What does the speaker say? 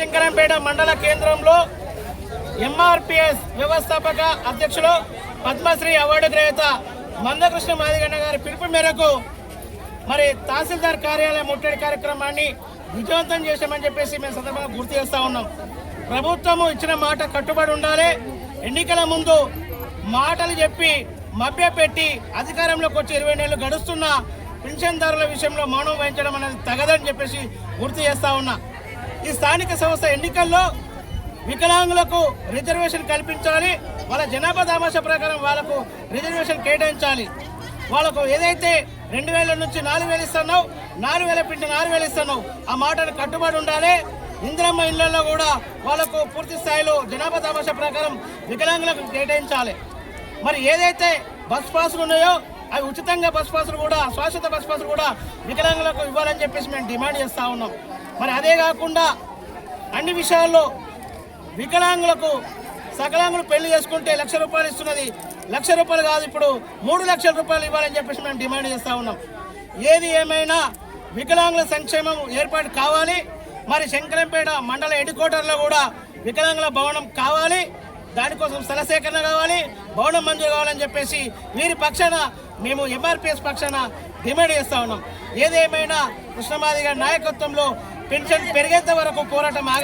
శంకరంపేట మండల కేంద్రంలో ఎంఆర్పిఎస్ వ్యవస్థాపక అధ్యక్షులు పద్మశ్రీ అవార్డు గ్రహీత మందకృష్ణ మాదిగన్న గారి పిలుపు మేరకు మరి తహసీల్దార్ కార్యాలయం ముట్టడి కార్యక్రమాన్ని విజయవంతం చేశామని చెప్పేసి మేము సందర్భంగా గుర్తు చేస్తా ఉన్నాం. ప్రభుత్వము ఇచ్చిన మాట కట్టుబడి ఉండాలి. ఎన్నికల ముందు మాటలు చెప్పి మభ్యపెట్టి అధికారంలోకి వచ్చి ఇరవై నెలలు గడుస్తున్న పెన్షన్దారుల విషయంలో మౌనం వహించడం అనేది తగదని చెప్పేసి గుర్తు చేస్తా ఉన్నా. ఈ స్థానిక సంస్థ ఎన్నికల్లో వికలాంగులకు రిజర్వేషన్ కల్పించాలి. వాళ్ళ జనాభా దామాష ప్రకారం వాళ్ళకు రిజర్వేషన్ కేటాయించాలి. వాళ్ళకు ఏదైతే రెండు వేల నుంచి నాలుగు వేలు ఇస్తున్నావు నాలుగు వేల పిండి నాలుగు వేలు ఇస్తున్నావు ఆ మాటను కట్టుబడి ఉండాలి. ఇందిరమ్మ ఇళ్ళలో కూడా వాళ్ళకు పూర్తి స్థాయిలో జనాభా దామాష ప్రకారం వికలాంగులకు కేటాయించాలి. మరి ఏదైతే బస్ పాసులు ఉన్నాయో అవి ఉచితంగా బస్ పాసులు కూడా శాశ్వత బస్ పాసులు కూడా వికలాంగులకు ఇవ్వాలని చెప్పేసి మేము డిమాండ్ చేస్తూ ఉన్నాం. మరి అదే కాకుండా అన్ని విషయాల్లో వికలాంగులకు సకలాంగులు పెళ్ళి చేసుకుంటే లక్ష రూపాయలు ఇస్తున్నది. లక్ష రూపాయలు కాదు ఇప్పుడు మూడు లక్షల రూపాయలు ఇవ్వాలని చెప్పేసి మేము డిమాండ్ చేస్తూ ఉన్నాం. ఏది ఏమైనా వికలాంగుల సంక్షేమం ఏర్పాటు కావాలి. మరి శంకరంపేట మండల హెడ్ క్వార్టర్లో కూడా వికలాంగుల భవనం కావాలి. దానికోసం స్థల సేకరణ కావాలి భవనం మంజూరు కావాలని చెప్పేసి వీరి పక్షాన మేము ఎంఆర్పిఎస్ పక్షాన డిమాండ్ చేస్తూ ఉన్నాం. ఏదేమైనా కృష్ణమాది గారి నాయకత్వంలో పెన్షన్ పెరిగేంత వరకు పోరాటం ఆగ